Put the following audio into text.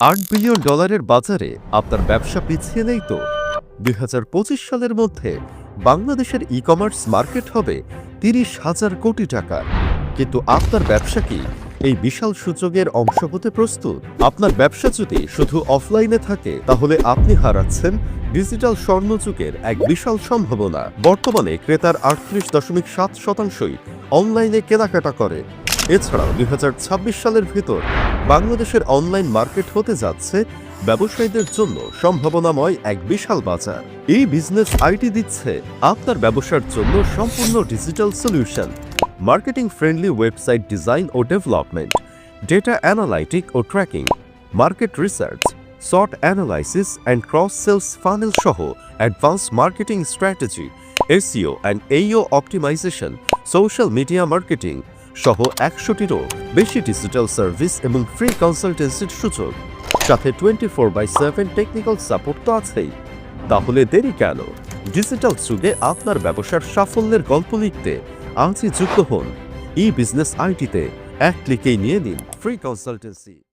আট বিলিয়ন ডলারের বাজারে আপনার ব্যবসা পিছিয়ে নেই তো? দুই হাজার পঁচিশ সালের মধ্যে বাংলাদেশের ই কমার্স মার্কেট হবে তিরিশ হাজার কোটি টাকার কিন্তু আপনার ব্যবসা কি এই বিশাল সূচকের অংশ হতে প্রস্তুত? আপনার ব্যবসা যদি শুধু অফলাইনে থাকে, তাহলে আপনি হারাচ্ছেন ডিজিটাল স্বর্ণযুগের এক বিশাল সম্ভাবনা। বর্তমানে ক্রেতার আটত্রিশ দশমিক সাত শতাংশই অনলাইনে কেনাকাটা করে। এছাড়াও দুই হাজার ছাব্বিশ সালের ভেতর বাংলাদেশের অনলাইন মার্কেট হতে যাচ্ছে ব্যবসায়ীদের জন্য সম্ভাবনাময় এক বিশাল বাজার। এই বিজনেস আইটি দিচ্ছে আপনার ব্যবসার জন্য সম্পূর্ণ digital solution, marketing friendly website design O development, data analytic O tracking, market research, sort analysis and cross sales funnel সহ advance marketing strategy SEO and AEO optimization, social media marketing সহ একশোটিরও বেশি digital service এবং free কনসালটেন্সির সুযোগ। সাথে twenty four by seven technical support তো আছেই। তাহলে দেরি কেন? ডিজিটাল যুগে আপনার ব্যবসার সাফল্যের গল্প লিখতে আজই যুক্ত হন। ই বিজনেস আইটিতে এক ক্লিকেই নিয়ে নিন ফ্রি কনসালটেন্সি